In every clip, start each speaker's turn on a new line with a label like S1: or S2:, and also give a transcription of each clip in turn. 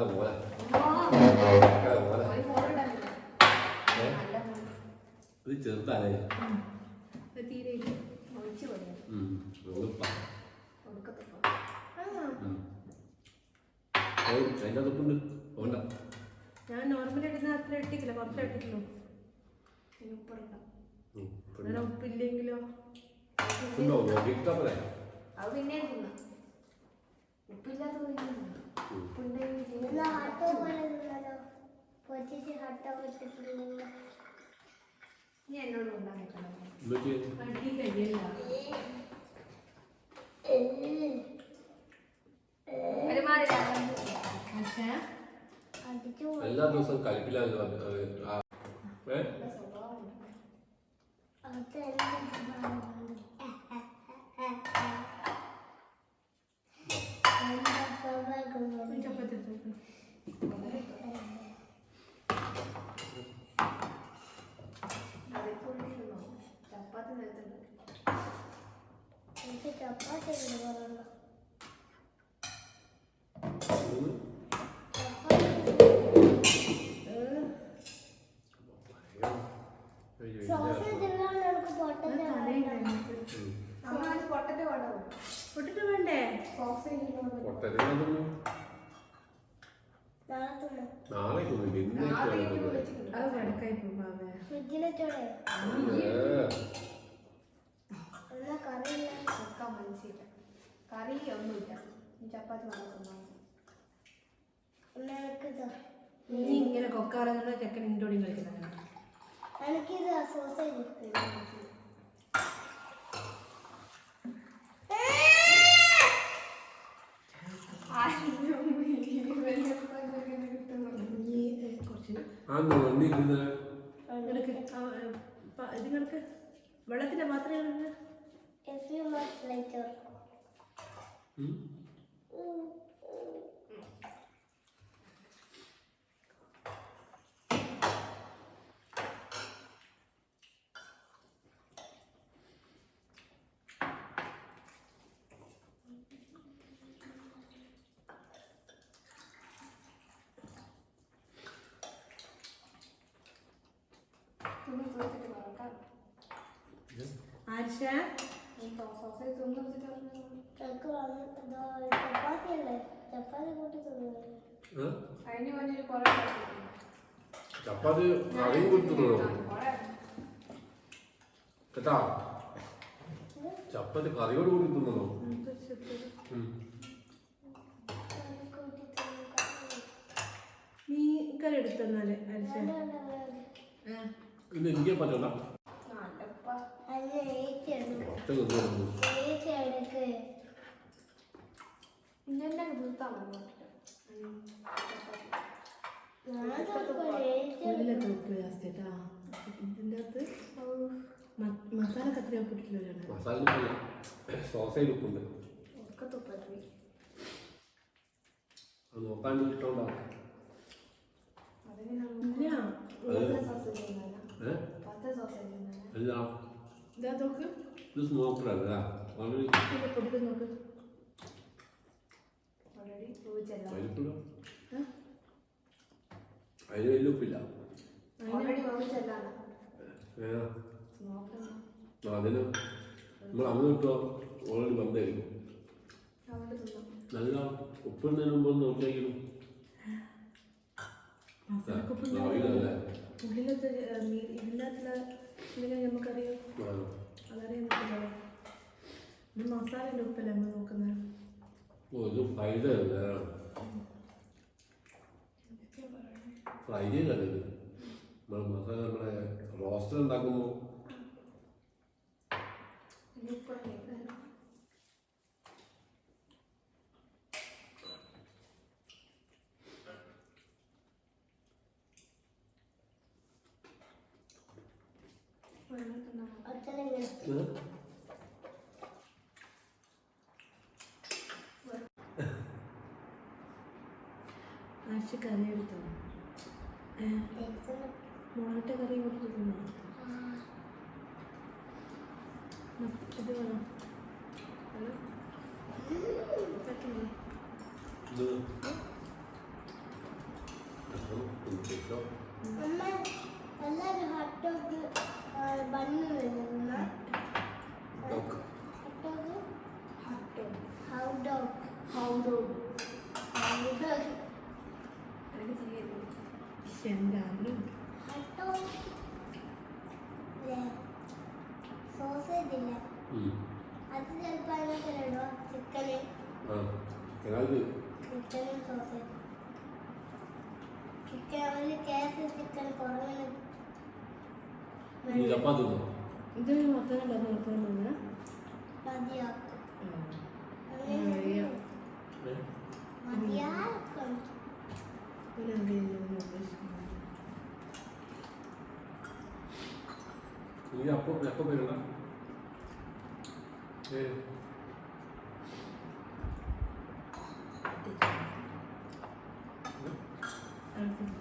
S1: നല്ല പോലെ
S2: ഫോൺ.
S1: ഇത് ചെറുതാലേ പോണ്ട.
S3: ഞാൻ നോർമലി ഇടുന്ന അത്ര ഇട്ടിക്കില്ല. അങ്ങനെ ഉപ്പില്ലെങ്കിലോ?
S2: അത് പിന്നെ
S1: എല്ലാ ദിവസവും കലിപ്പില്ലാന്ന് പറഞ്ഞു
S2: മനസ്സില്ല കറി ഒന്നുമില്ല. ഈ ചപ്പാത്തി
S3: നീ ഇങ്ങനെ കൊക്കാറെന്നുള്ള ചെക്കൻ ഇൻഡോടി കളിക്കുന്ന
S4: എനിക്കിത് സോസേജ് എടുക്കുന്നു
S3: നീ ഏ, കുറച്ച്
S1: ആന്നോ വണ്ടി ഇരുന്ന്
S3: കിടക്ക് വെള്ളത്തിന്റെ പാത്രം കിടക്ക്.
S4: അല്ലേ? ചപ്പാത്തി കൂട്ടി തിന്നു
S1: ചപ്പാത്തി കറിയും കൊടുത്തുള്ളൂ കേട്ടാ? ചപ്പാത്തി കറിയോട് കൂടി തിന്നോ ഉം.
S4: കൂട്ടി തിന്നു
S3: നീ കറി എടുത്തന്നാൽ
S1: ഇന്ന് എനിക്ക് പറ്റണ്ട
S3: മസാല കത്തിരി ഉപ്പിട്ടില്ല
S1: മസാല സോസേജ് ഉപ്പുണ്ട്. നോക്കാൻ ഇഷ്ടമുണ്ടാവും
S3: ഇല്ല
S2: സോസേജ്
S1: അല്ല.
S3: ഇതാ നോക്ക്.
S1: ഇത് സ്മോക്കറല്ല ഓൾറെഡി? അതിന് വലിയ ഉപ്പില്ല. അതിന് നമ്മൾ അന്ന് കിട്ടുമോ ഓൾറെഡി വന്നായിരിക്കും നല്ല ഉപ്പിടുന്നതിന് മുമ്പ് ഒന്ന് നോക്കിയായിരിക്കും
S3: ഇതിനകത്തുള്ള ഇതിനെ നമുക്കറിയാം. അതറിയാൻ പറ്റില്ല ഇത് മസാലയുടെ ഉപ്പല്ലേ നമ്മൾ നോക്കുന്നത്?
S1: അല്ല? ഫ്രൈ ചെയ്തല്ലേ ഇത്. നമ്മൾ മസാല നമ്മുടെ റോസ്റ്റർ ഉണ്ടാക്കുമ്പോൾ
S2: ഇനി ഉപ്പുണ്ട് വെള്ളം തിന്നാം
S4: അച്ഛനെങ്ങനെ
S3: ആഴ്ച കറി എടുത്തോ? മുളകിട്ട കറി കൊടുത്തിരുന്നു ഇത് വേണം. ഹലോ?
S4: എല്ലാവരും ഹോട്ട് ഡോഗ് ബണ്ണ് വരുന്ന
S3: എന്താണ്
S4: സോസേജ് ഇല്ല? അത് ചിലപ്പോൾ അതിനകത്ത് ഇടോ ചിക്കന്? ചിക്കനും സോസേജ് ചിക്കൻ കേസ്
S1: ചപ്പാത്തി
S3: ഇത് മൊത്തം മൊത്തം തന്നെ
S4: മതിയാക്കും
S3: അറിയാം.
S1: ഏ?
S4: മതിയാക്കും
S3: ഇതിനെന്ത് ചെയ്യുന്നു ഉദ്ദേശിക്കുന്നത്
S1: നീ അപ്പം എപ്പം വരണ്ട ഏ
S3: അടുത്തില്ല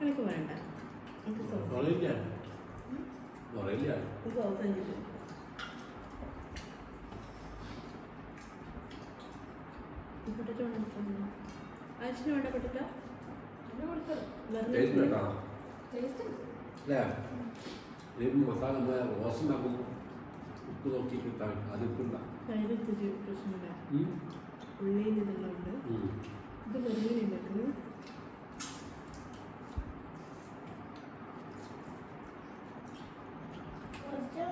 S3: എനിക്ക് വേണ്ട എനിക്ക് സോസ്
S1: പറയില്ല പറയില്ല
S3: എനിക്ക് സോസ് എനിക്ക് പൊട്ടിട്ട് വേണം അച്ഛന് വേണ്ട പൊട്ടിട്ടോ
S1: ടേസ്റ്റ് കേട്ടോ
S2: ടേസ്റ്റ്
S1: അല്ലേ? ഈ മസാല റോസ്റ്റ് ഉണ്ടാക്കും. ഉപ്പ് നോക്കി കിട്ടാൻ. അത്
S3: കയ്യിലെത്തിച്ച് പ്രശ്നമില്ല. ഉള്ളിയിൽ ഇതെല്ലാം ഉണ്ട് ഇത് വെറുതെ ഉണ്ടാക്കുന്നത്
S4: കുറച്ച്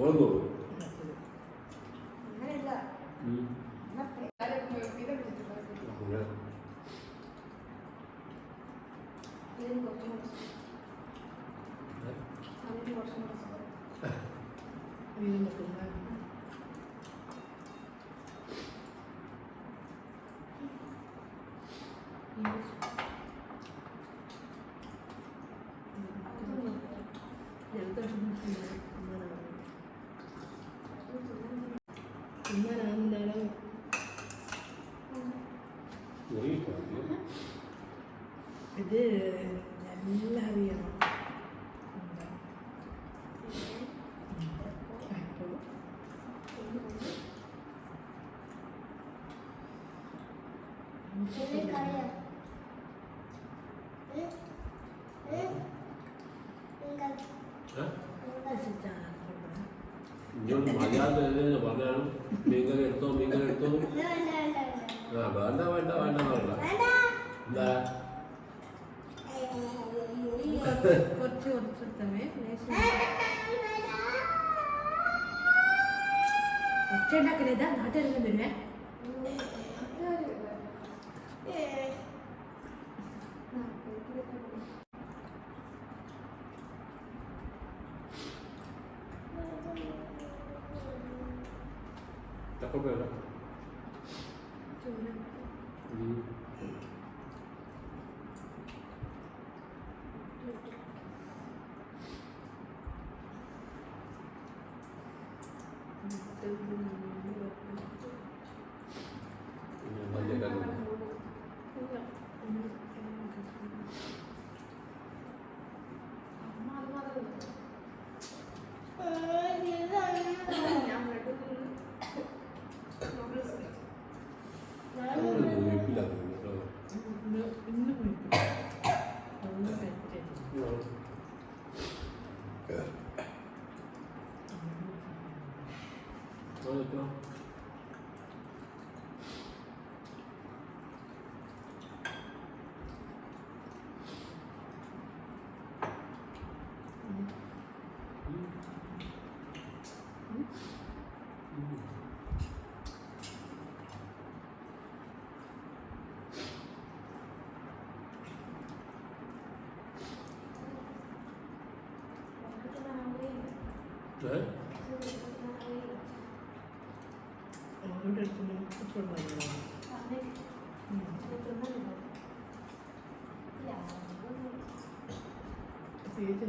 S3: ಒಳಗೋ
S4: ಹ್ಞೂ Thank
S1: you. ഏ?
S4: എല്ലാവരും
S1: ഇങ്ങോട്ട് തന്നെ പറഞ്ഞാലും മീൻകറി എടുത്തോ മീൻകറി എടുത്തോ.
S4: വേണ്ട വേണ്ട വേണ്ട
S1: ആ വേണ്ട വേണ്ട വേണ്ട വേണ്ട
S4: വേണ്ട.
S1: എന്താ?
S3: കുറച്ച് കുറച്ച് എടുത്തമേ ഒച്ച ഉണ്ടാക്കലേതാ നാട്ടിലിറങ്ങി വരുവേ
S1: ചക്കപ്പേര വലിയ
S3: അവരുടെ അടുത്ത് കുട്ടികളുണ്ടായിരുന്നു ചേച്ചി